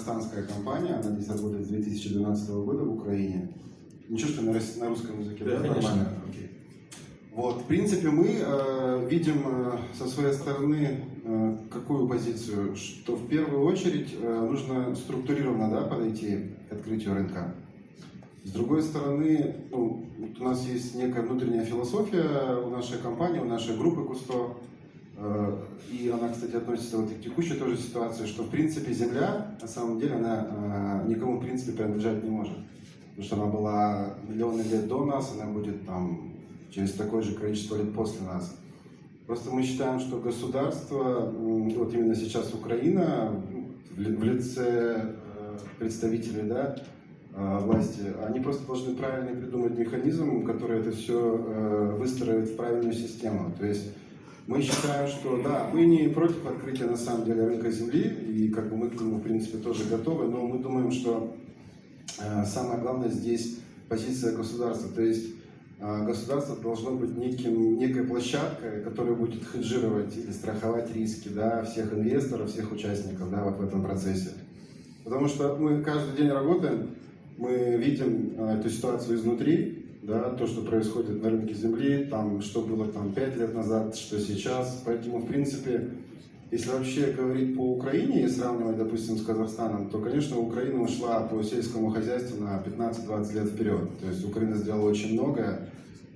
казахстанская компания, она здесь работает с 2012 года в Украине. Ничего, что на, на русском языке, Да, да, нормально? Окей. Вот, в принципе, мы э, видим э, со своей стороны э, какую позицию, что в первую очередь э, нужно структурированно да, подойти к открытию рынка. С другой стороны, ну, у нас есть некая внутренняя философия у нашей компании, у нашей группы Кусто, и она, кстати, относится вот к текущей тоже ситуации, что, в принципе, Земля, на самом деле, она э, никому, в принципе, принадлежать не может. Потому что она была миллионы лет до нас, она будет там через такое же количество лет после нас. Просто мы считаем, что государство, вот именно сейчас Украина, в ли- в лице э, представителей да, э, власти, они просто должны правильно придумать механизм, который это все выстроит в правильную систему. То есть мы считаем, что да, мы не против открытия на самом деле рынка земли, и как бы мы к нему, в принципе, тоже готовы, но мы думаем, что э, самое главное здесь позиция государства. То есть э, государство должно быть неким, некой площадкой, которая будет хеджировать или страховать риски да, всех инвесторов, всех участников да, вот в этом процессе. Потому что мы каждый день работаем, мы видим э, эту ситуацию изнутри, да, то, что происходит на рынке земли, там, что было там 5 лет назад, что сейчас. Поэтому, в принципе, если вообще говорить по Украине и сравнивать, допустим, с Казахстаном, то, конечно, Украина ушла по сельскому хозяйству на 15-20 лет вперед. То есть Украина сделала очень многое.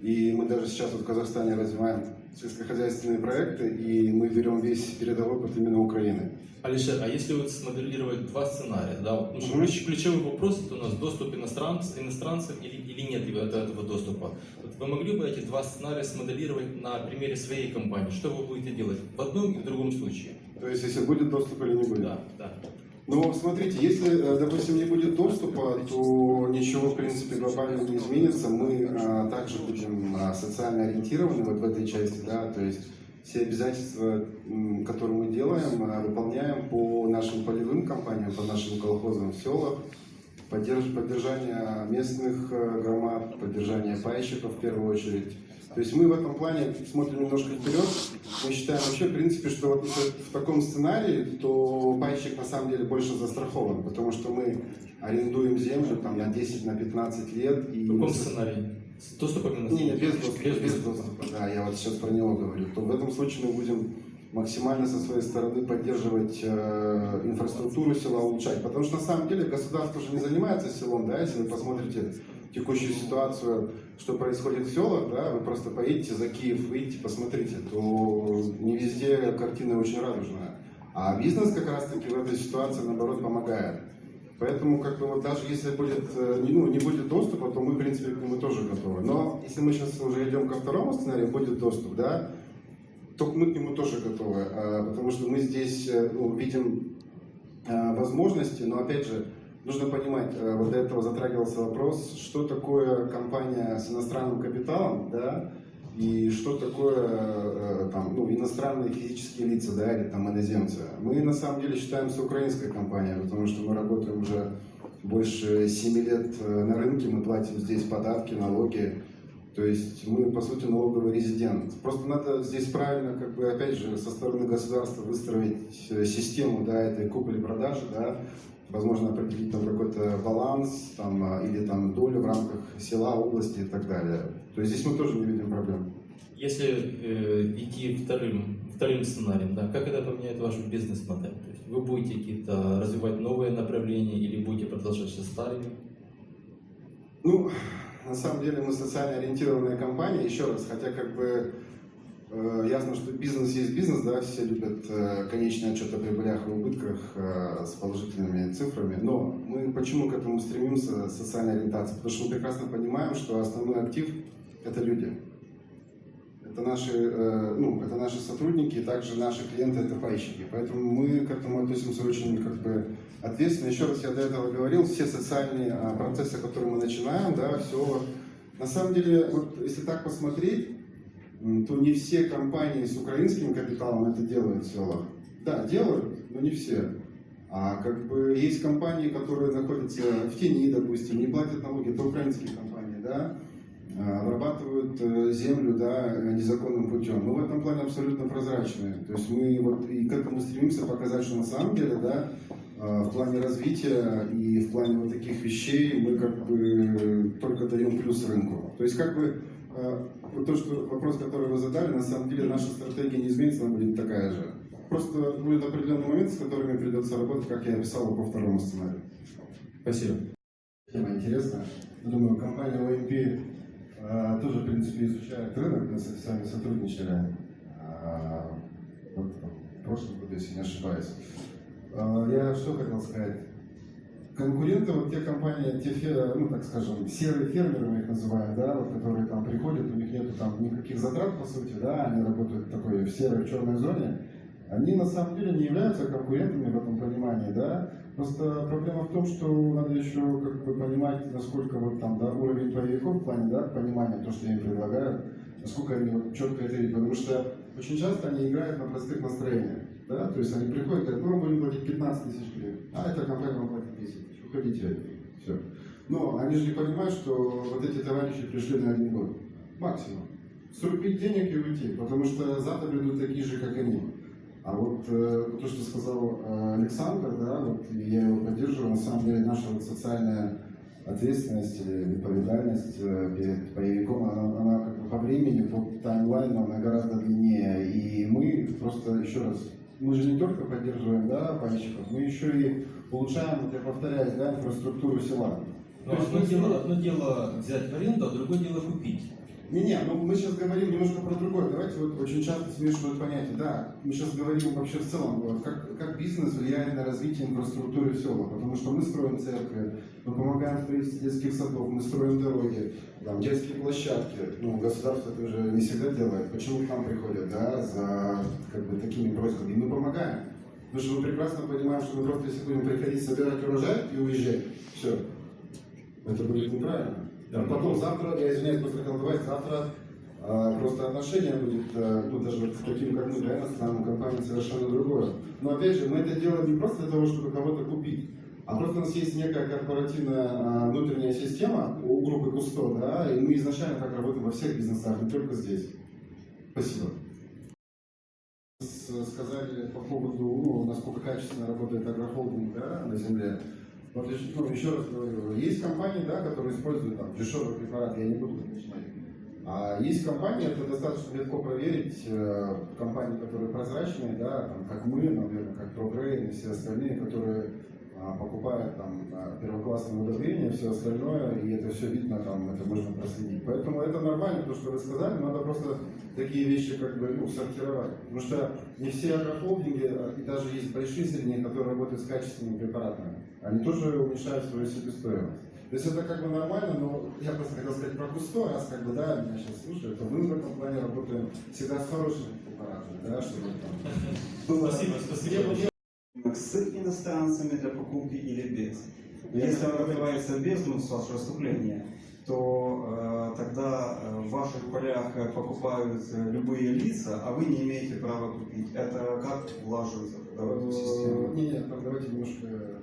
И мы даже сейчас вот в Казахстане развиваем сельскохозяйственные проекты, и мы берем весь передовой опыт именно Украины. Алишер, а если вот смоделировать два сценария, да, вот, ну, ключ- ключевой вопрос это у нас доступ иностранцев, иностранцев или, или нет этого доступа. Вот вы могли бы эти два сценария смоделировать на примере своей компании? Что вы будете делать в одном и в другом случае? То есть, если будет доступ или не будет. Да, да. Ну, смотрите, если, э, допустим, не будет доступа, то ничего, в принципе, глобально не изменится. Мы а, также будем а, социально ориентированы вот в этой части, да, то есть все обязательства, которые мы делаем, выполняем по нашим полевым компаниям, по нашим колхозам в селах, поддерж- поддержание местных громад, поддержание пайщиков в первую очередь. То есть мы в этом плане смотрим немножко вперед. Мы считаем вообще, в принципе, что вот если в таком сценарии, то пайщик на самом деле больше застрахован, потому что мы арендуем землю там на 10, на 15 лет. И В каком сценарии? С доступом не, не, без доступа, без доступа, да, я вот сейчас про него говорю, то в этом случае мы будем максимально со своей стороны поддерживать э, инфраструктуру села, улучшать. Потому что на самом деле государство же не занимается селом, да, если вы посмотрите текущую ситуацию, что происходит в селах, да, вы просто поедете за Киев, выйдете, посмотрите, то не везде картина очень радужная. А бизнес как раз-таки в этой ситуации, наоборот, помогает. Поэтому, как бы, вот даже если будет, э, ну, не будет доступа, то мы, в принципе, к нему тоже готовы. Но если мы сейчас уже идем ко второму сценарию, будет доступ, да, то мы к нему тоже готовы, а, потому что мы здесь э, ну, видим а, возможности, но, опять же, нужно понимать, э, вот до этого затрагивался вопрос, что такое компания с иностранным капиталом, да, и что такое э, там, ну, иностранные физические лица, да, или там иноземцы. Мы на самом деле считаемся украинской компанией, потому что мы работаем уже больше 7 лет э, на рынке, мы платим здесь податки, налоги, то есть мы, по сути, налоговый резидент. Просто надо здесь правильно, как бы, опять же, со стороны государства выстроить э, систему, да, этой купли-продажи, да, возможно, определить там какой-то баланс, там, а, или там долю в рамках села, области и так далее. То есть здесь мы тоже не видим проблем. Если э, идти вторым, вторым сценарием, да, как это поменяет вашу бизнес-модель? То есть вы будете какие-то развивать новые направления или будете продолжать со старыми? Ну, на самом деле мы социально ориентированная компания, еще раз, хотя как бы э, ясно, что бизнес есть бизнес, да, все любят э, конечный отчет о прибылях и убытках э, с положительными цифрами, но мы почему к этому стремимся, социальной ориентации? Потому что мы прекрасно понимаем, что основной актив – это люди. Это наши, э, ну, это наши сотрудники, также наши клиенты – это пайщики. Поэтому мы к этому относимся очень как бы ответственно. Еще раз я до этого говорил, все социальные а, процессы, которые мы начинаем, да, все. На самом деле, вот если так посмотреть, то не все компании с украинским капиталом это делают в селах. Да, делают, но не все. А как бы есть компании, которые находятся в тени, допустим, не платят налоги, это украинские компании, да, обрабатывают э, землю, да, незаконным путем. Мы в этом плане абсолютно прозрачные. То есть мы вот и к этому стремимся показать, что на самом деле, да, э, в плане развития и в плане вот таких вещей мы как бы только даем плюс рынку. То есть как бы э, вот то, что вопрос, который вы задали, на самом деле наша стратегия не изменится, она будет такая же. Просто будет определенный момент, с которыми придется работать, как я описал по второму сценарию. Спасибо. Тема интересная. Думаю, компания OMP э, тоже, в принципе, изучает рынок, мы с вами сотрудничали э, вот, в прошлом году, если не ошибаюсь. Э, я что хотел сказать? Конкуренты, вот те компании, те, ну, так скажем, серые фермеры, мы их называем, да, вот, которые там приходят, у них нету там никаких затрат, по сути, да, они работают в такой в серой, в черной зоне, они на самом деле не являются конкурентами в этом понимании, да, Просто проблема в том, что надо еще как бы понимать, насколько вот там да, уровень боевиков в плане да, понимания то, что я им предлагаю, насколько они вот четко это видят. Потому что очень часто они играют на простых настроениях. Да? То есть они приходят и говорят, ну, мы будем платить 15 тысяч гривен, а эта компания вам платит 10 тысяч, уходите. Все. Но они же не понимают, что вот эти товарищи пришли на один год. Максимум. Срубить денег и уйти, потому что завтра придут такие же, как они. А вот э, то, что сказал э, Александр, да, вот и я его поддерживаю, на самом деле наша вот социальная ответственность или відповідальність э, перед боевиком, она, она как бы по времени, по таймлайну, она гораздо длиннее. И мы просто, еще раз, мы же не только поддерживаем да, пайщиков, мы еще и улучшаем, вот я повторяюсь, да, инфраструктуру села. Но То есть одно мы дело, одно дело взять в аренду, а другое дело купить. Не-не, ну мы сейчас говорим немножко про другое. Давайте вот очень часто смешивают понятия. Да, мы сейчас говорим вообще в целом, вот, как, как бизнес влияет на развитие инфраструктуры в. Потому что мы строим церкви, мы помогаем в строительстве детских садов, мы строим дороги, там, детские площадки. Ну, государство это уже не всегда делает. Почему к нам приходят, да, за как бы такими просьбами? Мы помогаем. Потому что мы прекрасно понимаем, что мы просто если будем приходить, собирать урожай и уезжать, все, это будет неправильно. Да. А потом завтра, я извиняюсь, хотел добавить, завтра а, просто отношение будет, а, ну даже к таким, как мы, да, иностранным компаниям совершенно другое. Но опять же, мы это делаем не просто для того, чтобы кого-то купить, а просто у нас есть некая корпоративная а, внутренняя система у группы Кусто, да, и мы изначально так работаем во всех бизнесах, не только здесь. Спасибо. С- Сказали по поводу, ну, насколько качественно работает агрохолдинг да, на земле. Вот ну, еще раз говорю, есть компании, да, которые используют там дешевый препарат, я не буду начинать. А есть компании, это достаточно легко проверить, э, компании, которые прозрачные, да, там, как мы, наверное, как ProGrain и все остальные, которые а, покупают там а, первоклассное удобрение, все остальное, и это все видно, там, это можно проследить. Поэтому это нормально, то, что вы сказали, надо просто такие вещи как бы ну, сортировать. Потому что не все агрохолдинги, а, и даже есть большие средние, которые работают с качественными препаратами, они тоже уменьшают свою себестоимость. То есть это как бы нормально, но я просто хотел сказать про густо, раз как бы, да, меня сейчас слушают, то мы в этом плане работаем всегда с хорошими препаратами, да, чтобы там было... Спасибо, спасибо. С иностранцами для покупки или без. Если он открывается без ну, с вашего вступления, то э, тогда э, в ваших полях э, покупают э, любые лица, а вы не имеете права купить. Это как влаживается в эту систему? Не, не, там давайте немножко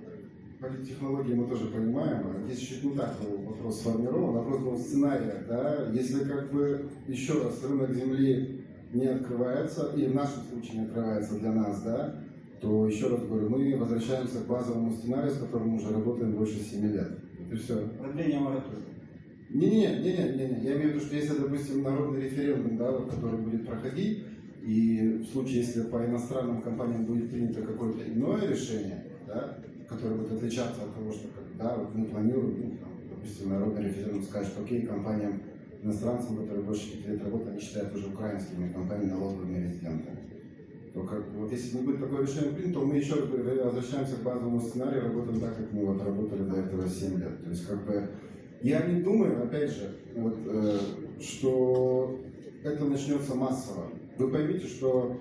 политтехнологии мы тоже понимаем. а Здесь чуть не так был вопрос сформирован. Вопрос был в сценариях, да. Если как бы еще раз рынок земли не открывается, и в нашем случае не открывается для нас, да, то еще раз говорю, мы возвращаемся к базовому сценарию, с которым мы уже работаем больше 7 лет. Это все. Продление моратория. Не-не-не, не-не. Я имею в виду, что если, допустим, народный референдум, да, который будет проходить, и в случае, если по иностранным компаниям будет принято какое-то иное решение, да, которое будет отличаться от того, что да, вот мы планируем, ну, допустим, народный референдум скажет, окей, компаниям иностранцам, которые больше пяти лет работают, они считают уже украинскими компаниями налоговыми резидентами. То как, вот если не будет такое решение принято, то мы еще возвращаемся к базовому сценарию, работаем так, как мы вот работали до этого 7 лет. То есть как бы я не думаю, опять же, вот, э, что это начнется массово. Вы поймите, что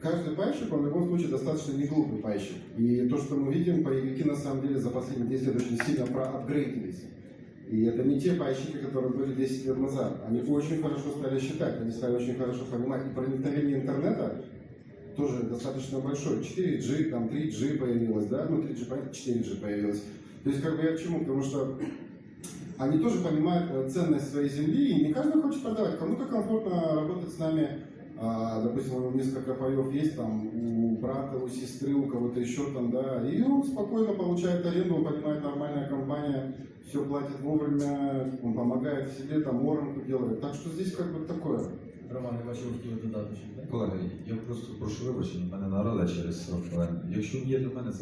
каждый пайщик, он в любом случае достаточно не глупый пайщик. И то, что мы видим, боевики на самом деле за последние 10 лет очень сильно проапгрейдились. И это не те пайщики, которые были 10 лет назад. Они очень хорошо стали считать, они стали очень хорошо понимать. И проникновение интернета тоже достаточно большое. 4G, там 3G появилось, да, ну 3G, понятно, 4G появилось. То есть как бы я к чему? Потому что они тоже понимают э, ценность своей земли, и не каждый хочет продавать. Кому-то комфортно работать с нами а, допустим, у него несколько паев есть, там, у брата, у сестры, у кого-то еще там, да, и он спокойно получает аренду, он понимает, нормальная компания, все платит вовремя, он помогает себе, там, воронку делает. Так что здесь как бы такое. Роман, я бачив, хотіли додати щось, так? Колеги, я просто прошу вибачення, в мене нарада через 40 хвилин. Якщо є до мене